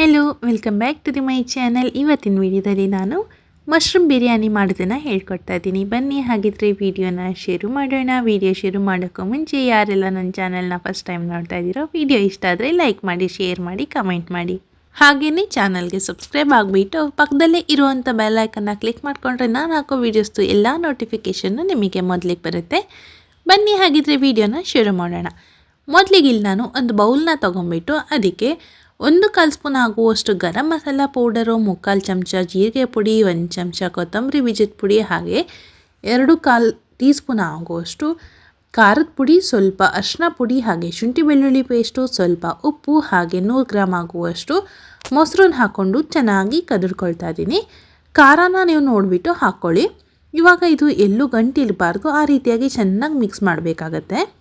Hello welcome back to the my channel ಇವತ್ತಿನ ವಿಡಿಯೋದಲ್ಲಿ ನಾನು ಮಶ್ರೂಮ್ ಬಿರಿಯಾನಿ ಮಾಡೋದನ್ನು ಹೇಳ್ಕೊಡ್ತಾ ಇದ್ದೀನಿ. ಬನ್ನಿ, ಹಾಗಿದ್ರೆ ವಿಡಿಯೋನ ಶೇರು ಮಾಡೋಣ. ವಿಡಿಯೋ ಶೇರು ಮಾಡೋಕ್ಕೂ ಮುಂಚೆ ಯಾರೆಲ್ಲ ನನ್ನ ಚಾನಲ್ನ ಫಸ್ಟ್ ಟೈಮ್ ನೋಡ್ತಾ ಇದ್ದೀರೋ, ವಿಡಿಯೋ ಇಷ್ಟ ಆದರೆ ಲೈಕ್ ಮಾಡಿ ಶೇರ್ ಮಾಡಿ ಕಮೆಂಟ್ ಮಾಡಿ. ಹಾಗೆಯೇ ಚಾನಲ್ಗೆ ಸಬ್ಸ್ಕ್ರೈಬ್ ಆಗಿಬಿಟ್ಟು ಪಕ್ಕದಲ್ಲೇ ಇರುವಂಥ ಬೆಲ್ಲೈಕನ್ನ ಕ್ಲಿಕ್ ಮಾಡಿಕೊಂಡ್ರೆ ನಾನು ಹಾಕೋ ವೀಡಿಯೋಸ್ದು ಎಲ್ಲ ನೋಟಿಫಿಕೇಷನ್ನು ನಿಮಗೆ ಮೊದಲಿಗೆ ಬರುತ್ತೆ. ಬನ್ನಿ, ಹಾಗಿದ್ರೆ ವಿಡಿಯೋನ ಶೇರು ಮಾಡೋಣ. ಮೊದಲಿಗೆ ಇಲ್ಲಿ ನಾನು ಒಂದು ಬೌಲ್ನ ತೊಗೊಂಬಿಟ್ಟು ಅದಕ್ಕೆ ಒಂದು ಕಾಲು ಸ್ಪೂನ್ ಆಗುವಷ್ಟು ಗರಂ ಮಸಾಲ ಪೌಡರು, ಮುಕ್ಕಾಲು ಚಮಚ ಜೀರಿಗೆ ಪುಡಿ, ಒಂದು ಚಮಚ ಕೊತ್ತಂಬರಿ ಬೀಜದ ಪುಡಿ ಹಾಗೆ ಎರಡು ಕಾಲು ಟೀ ಸ್ಪೂನ್ ಆಗುವಷ್ಟು ಖಾರದ ಪುಡಿ, ಸ್ವಲ್ಪ ಅರಿಶಿನ ಪುಡಿ ಹಾಗೆ ಶುಂಠಿ ಬೆಳ್ಳುಳ್ಳಿ ಪೇಸ್ಟು, ಸ್ವಲ್ಪ ಉಪ್ಪು ಹಾಗೆ ನೂರು ಗ್ರಾಮ್ ಆಗುವಷ್ಟು ಮೊಸರನ್ನ ಹಾಕ್ಕೊಂಡು ಚೆನ್ನಾಗಿ ಕದಡ್ಕೊಳ್ತಾ ಇದ್ದೀನಿ. ಖಾರನ ನೀವು ನೋಡಿಬಿಟ್ಟು ಹಾಕ್ಕೊಳ್ಳಿ. ಇವಾಗ ಇದು ಎಲ್ಲೂ ಗಂಟಿರಬಾರ್ದು ಆ ರೀತಿಯಾಗಿ ಚೆನ್ನಾಗಿ ಮಿಕ್ಸ್ ಮಾಡಬೇಕಾಗತ್ತೆ.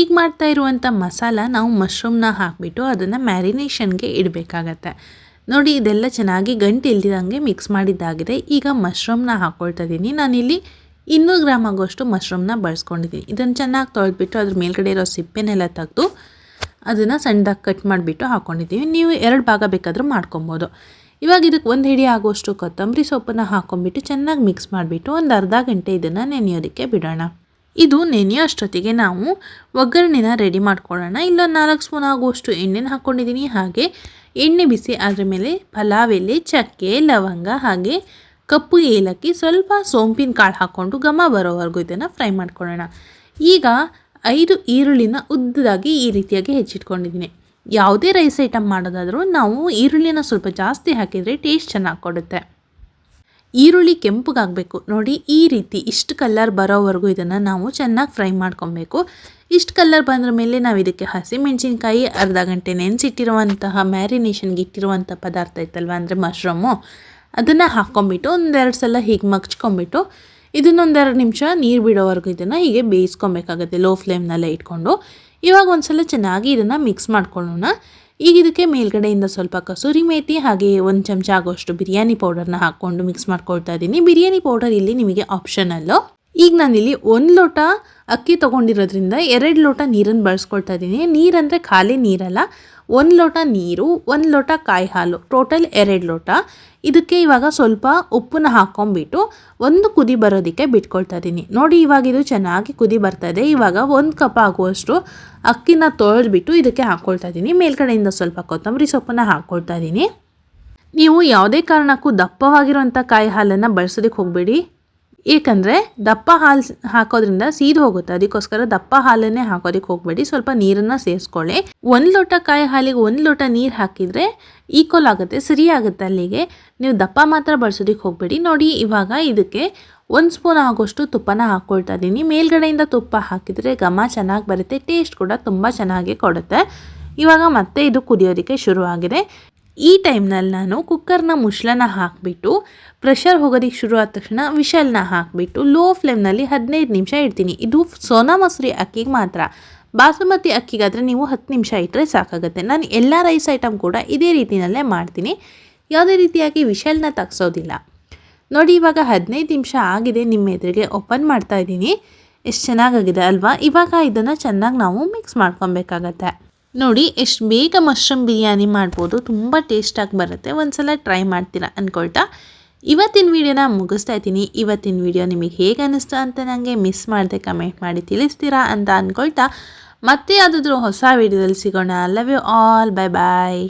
ಈಗ ಮಾಡ್ತಾ ಇರುವಂಥ ಮಸಾಲ ನಾವು ಮಶ್ರೂಮ್ನ ಹಾಕಿಬಿಟ್ಟು ಅದನ್ನು ಮ್ಯಾರಿನೇಷನ್ಗೆ ಇಡಬೇಕಾಗತ್ತೆ. ನೋಡಿ, ಇದೆಲ್ಲ ಚೆನ್ನಾಗಿ ಗಂಟು ಇಲ್ದಿದಂಗೆ ಮಿಕ್ಸ್ ಮಾಡಿದ್ದಾಗಿದೆ. ಈಗ ಮಶ್ರೂಮ್ನ ಹಾಕ್ಕೊಳ್ತಾ ಇದ್ದೀನಿ. ನಾನಿಲ್ಲಿ ಇನ್ನೂರು ಗ್ರಾಮ್ ಆಗೋಷ್ಟು ಮಶ್ರೂಮ್ನ ಬಳಸ್ಕೊಂಡಿದ್ದೀನಿ. ಇದನ್ನು ಚೆನ್ನಾಗಿ ತೊಳೆದ್ಬಿಟ್ಟು ಅದ್ರ ಮೇಲ್ಗಡೆ ಇರೋ ಸಿಪ್ಪೆನೆಲ್ಲ ತೆಗೆದು ಅದನ್ನು ಸಣ್ಣದಾಗಿ ಕಟ್ ಮಾಡಿಬಿಟ್ಟು ಹಾಕ್ಕೊಂಡಿದ್ದೀವಿ ನೀವು ಎರಡು ಭಾಗ ಬೇಕಾದರೂ ಮಾಡ್ಕೊಬೋದು. ಇವಾಗ ಇದಕ್ಕೆ ಒಂದು ಹಿಡಿ ಆಗೋಷ್ಟು ಕೊತ್ತಂಬರಿ ಸೊಪ್ಪನ್ನು ಹಾಕ್ಕೊಂಬಿಟ್ಟು ಚೆನ್ನಾಗಿ ಮಿಕ್ಸ್ ಮಾಡಿಬಿಟ್ಟು ಒಂದು ಅರ್ಧ ಗಂಟೆ ಇದನ್ನು ನೆನೆಯೋದಕ್ಕೆ ಬಿಡೋಣ. ಇದು ನೆನೆಯೋ ಅಷ್ಟೊತ್ತಿಗೆ ನಾವು ಒಗ್ಗರಣೆನ ರೆಡಿ ಮಾಡ್ಕೊಳ್ಳೋಣ. ಇಲ್ಲೊಂದು ನಾಲ್ಕು ಸ್ಪೂನ್ ಆಗುವಷ್ಟು ಎಣ್ಣೆನ ಹಾಕ್ಕೊಂಡಿದ್ದೀನಿ ಹಾಗೆ ಎಣ್ಣೆ ಬಿಸಿ ಅದರ ಮೇಲೆ ಪಲಾವ್, ಎಲೆ, ಚಕ್ಕೆ, ಲವಂಗ ಹಾಗೆ ಕಪ್ಪು ಏಲಕ್ಕಿ ಸ್ವಲ್ಪ ಸೋಂಪಿನ ಕಾಳು ಹಾಕ್ಕೊಂಡು ಘಮ ಬರೋವರೆಗೂ ಇದನ್ನು ಫ್ರೈ ಮಾಡ್ಕೊಳ್ಳೋಣ. ಈಗ ಐದು ಈರುಳ್ಳಿನ ಉದ್ದದಾಗಿ ಈ ರೀತಿಯಾಗಿ ಹೆಚ್ಚಿಟ್ಕೊಂಡಿದ್ದೀನಿ ಯಾವುದೇ ರೈಸ್ ಐಟಮ್ ಮಾಡೋದಾದರೂ ನಾವು ಈರುಳ್ಳಿನ ಸ್ವಲ್ಪ ಜಾಸ್ತಿ ಹಾಕಿದರೆ ಟೇಸ್ಟ್ ಚೆನ್ನಾಗಿ ಕೊಡುತ್ತೆ. ಈರುಳ್ಳಿ ಕೆಂಪಗಾಗಬೇಕು. ನೋಡಿ, ಈ ರೀತಿ ಇಷ್ಟು ಕಲ್ಲರ್ ಬರೋವರೆಗೂ ಇದನ್ನು ನಾವು ಚೆನ್ನಾಗಿ ಫ್ರೈ ಮಾಡ್ಕೊಬೇಕು. ಇಷ್ಟು ಕಲ್ಲರ್ ಬಂದ್ರ ಮೇಲೆ ನಾವು ಇದಕ್ಕೆ ಹಸಿಮೆಣಸಿನ್ಕಾಯಿ ಅರ್ಧ ಗಂಟೆ ನೆನೆಸಿಟ್ಟಿರುವಂತಹ ಮ್ಯಾರಿನೇಷನ್ಗೆ ಇಟ್ಟಿರುವಂಥ ಪದಾರ್ಥ ಇತ್ತಲ್ವ ಅಂದರೆ ಮಶ್ರೂಮು ಅದನ್ನು ಹಾಕ್ಕೊಂಬಿಟ್ಟು ಒಂದೆರಡು ಸಲ ಹೀಗೆ ಮಗ್ಚ್ಕೊಂಬಿಟ್ಟು ಇದನ್ನೊಂದೆರಡು ನಿಮಿಷ ನೀರು ಬಿಡೋವರೆಗೂ ಇದನ್ನು ಹೀಗೆ ಬೇಯಿಸ್ಕೊಬೇಕಾಗುತ್ತೆ ಲೋ ಫ್ಲೇಮ್ನೆಲ್ಲ ಇಟ್ಕೊಂಡು. ಇವಾಗ ಒಂದು ಸಲ ಚೆನ್ನಾಗಿ ಇದನ್ನು ಮಿಕ್ಸ್ ಮಾಡ್ಕೊಳ್ಳೋಣ. ಈಗ ಇದಕ್ಕೆ ಮೇಲ್ಗಡೆಯಿಂದ ಸ್ವಲ್ಪ ಕಸೂರಿ ಮೇತಿ ಹಾಗೆ ಒಂದು ಚಮಚ ಆಗೋಷ್ಟು ಬಿರಿಯಾನಿ ಪೌಡರ್ನ ಹಾಕ್ಕೊಂಡು ಮಿಕ್ಸ್ ಮಾಡ್ಕೊಳ್ತಾ ಇದ್ದೀನಿ. ಬಿರಿಯಾನಿ ಪೌಡರ್ ಇಲ್ಲಿ ನಿಮಗೆ ಆಪ್ಷನಲ್ಲು ಈಗ ನಾನಿಲ್ಲಿ ಒಂದು ಲೋಟ ಅಕ್ಕಿ ತೊಗೊಂಡಿರೋದ್ರಿಂದ ಎರಡು ಲೋಟ ನೀರನ್ನು ಬಳಸ್ಕೊಳ್ತಾ ಇದ್ದೀನಿ ನೀರಂದರೆ ಖಾಲಿ ನೀರಲ್ಲ, ಒಂದು ಲೋಟ ನೀರು, ಒಂದು ಲೋಟ ಕಾಯಿ ಹಾಲು ಟೋಟಲ್ ಎರಡು ಲೋಟ. ಇದಕ್ಕೆ ಇವಾಗ ಸ್ವಲ್ಪ ಉಪ್ಪನ್ನ ಹಾಕ್ಕೊಂಬಿಟ್ಟು ಒಂದು ಕುದಿ ಬರೋದಕ್ಕೆ ಬಿಟ್ಕೊಳ್ತಾ ಇದ್ದೀನಿ ನೋಡಿ ಇವಾಗ ಇದು ಚೆನ್ನಾಗಿ ಕುದಿ ಬರ್ತಾ ಇದೆ. ಇವಾಗ ಒಂದು ಕಪ್ ಆಗುವಷ್ಟು ಅಕ್ಕಿನ ತೊಳೆದ್ಬಿಟ್ಟು ಇದಕ್ಕೆ ಹಾಕ್ಕೊಳ್ತಾ ಇದ್ದೀನಿ ಮೇಲ್ಗಡೆಯಿಂದ ಸ್ವಲ್ಪ ಕೊತ್ತಂಬರಿ ಸೊಪ್ಪನ್ನು ಹಾಕ್ಕೊಳ್ತಾ ಇದ್ದೀನಿ ನೀವು ಯಾವುದೇ ಕಾರಣಕ್ಕೂ ದಪ್ಪವಾಗಿರುವಂಥ ಕಾಯಿ ಹಾಲನ್ನು ಬಳಸೋದಕ್ಕೆ ಹೋಗಬೇಡಿ. ಏಕೆಂದರೆ ದಪ್ಪ ಹಾಲು ಹಾಕೋದ್ರಿಂದ ಸೀದು ಹೋಗುತ್ತೆ. ಅದಕ್ಕೋಸ್ಕರ ದಪ್ಪ ಹಾಲನ್ನೇ ಹಾಕೋದಕ್ಕೆ ಹೋಗಬೇಡಿ. ಸ್ವಲ್ಪ ನೀರನ್ನು ಸೇರಿಸ್ಕೊಳ್ಳಿ. ಒಂದು ಲೋಟ ಕಾಯಿ ಹಾಲಿಗೆ ಒಂದು ಲೋಟ ನೀರು ಹಾಕಿದರೆ ಈಕ್ವಲ್ ಆಗುತ್ತೆ ಸರಿ ಅಲ್ಲಿಗೆ. ನೀವು ದಪ್ಪ ಮಾತ್ರ ಬಳಸೋದಕ್ಕೆ ಹೋಗಬೇಡಿ. ನೋಡಿ, ಇವಾಗ ಇದಕ್ಕೆ ಒಂದು ಸ್ಪೂನ್ ಆಗೋಷ್ಟು ತುಪ್ಪನ ಹಾಕ್ಕೊಳ್ತಾ ಇದ್ದೀನಿ ಮೇಲ್ಗಡೆಯಿಂದ ತುಪ್ಪ ಹಾಕಿದರೆ ಘಮ ಚೆನ್ನಾಗಿ ಬರುತ್ತೆ. ಟೇಸ್ಟ್ ಕೂಡ ತುಂಬ ಚೆನ್ನಾಗಿ ಕೊಡುತ್ತೆ. ಇವಾಗ ಮತ್ತೆ ಇದು ಕುದಿಯೋದಕ್ಕೆ ಶುರುವಾಗಿದೆ. ಈ ಟೈಮ್ನಲ್ಲಿ ನಾನು ಕುಕ್ಕರ್ನ ಮುಚ್ಚಳನ ಹಾಕಿಬಿಟ್ಟು ಪ್ರೆಷರ್ ಹೋಗೋದಕ್ಕೆ ಶುರು ಆದ ತಕ್ಷಣ ವಿಶಲ್ನ ಹಾಕಿಬಿಟ್ಟು ಲೋ ಫ್ಲೇಮ್ನಲ್ಲಿ ಹದಿನೈದು ನಿಮಿಷ ಇಡ್ತೀನಿ. ಇದು ಸೋನಾ ಮಸೂರಿ ಅಕ್ಕಿಗೆ ಮಾತ್ರ. ಬಾಸುಮತಿ ಅಕ್ಕಿಗಾದರೆ ನೀವು ಹತ್ತು ನಿಮಿಷ ಇಟ್ಟರೆ ಸಾಕಾಗುತ್ತೆ. ನಾನು ಎಲ್ಲ ರೈಸ್ ಐಟಮ್ ಕೂಡ ಇದೇ ರೀತಿಯಲ್ಲೇ ಮಾಡ್ತೀನಿ. ಯಾವುದೇ ರೀತಿಯಾಗಿ ವಿಶಲ್ನ ತಗ್ಸೋದಿಲ್ಲ. ನೋಡಿ, ಇವಾಗ ಹದಿನೈದು ನಿಮಿಷ ಆಗಿದೆ. ನಿಮ್ಮ ಎದುರಿಗೆ ಓಪನ್ ಮಾಡ್ತಾ ಇದ್ದೀನಿ. ಎಷ್ಟು ಚೆನ್ನಾಗಾಗಿದೆ ಅಲ್ವಾ? ಇವಾಗ ಇದನ್ನು ಚೆನ್ನಾಗಿ ನಾವು ಮಿಕ್ಸ್ ಮಾಡ್ಕೊಬೇಕಾಗತ್ತೆ. ನೋಡಿ, ಎಷ್ಟು ಬೇಗ ಮಶ್ರೂಮ್ ಬಿರಿಯಾನಿ ಮಾಡ್ಬೋದು, ತುಂಬ ಟೇಸ್ಟಾಗಿ ಬರುತ್ತೆ. ಒಂದ್ಸಲ ಟ್ರೈ ಮಾಡ್ತೀರಾ ಅಂದ್ಕೊಳ್ತಾ ಇವತ್ತಿನ ವಿಡಿಯೋನ ಮುಗಿಸ್ತಾ ಇದ್ದೀನಿ. ಇವತ್ತಿನ ವಿಡಿಯೋ ನಿಮಗೆ ಹೇಗೆ ಅನ್ನಿಸ್ತು ಅಂತ ನನಗೆ ಮಿಸ್ ಮಾಡದೆ ಕಮೆಂಟ್ ಮಾಡಿ ತಿಳಿಸ್ತೀರಾ ಅಂತ ಅಂದ್ಕೊಳ್ತಾ ಮತ್ತೆ ಯಾವುದಾದ್ರೂ ಹೊಸ ವಿಡಿಯೋದಲ್ಲಿ ಸಿಗೋಣ. Love you all bye bye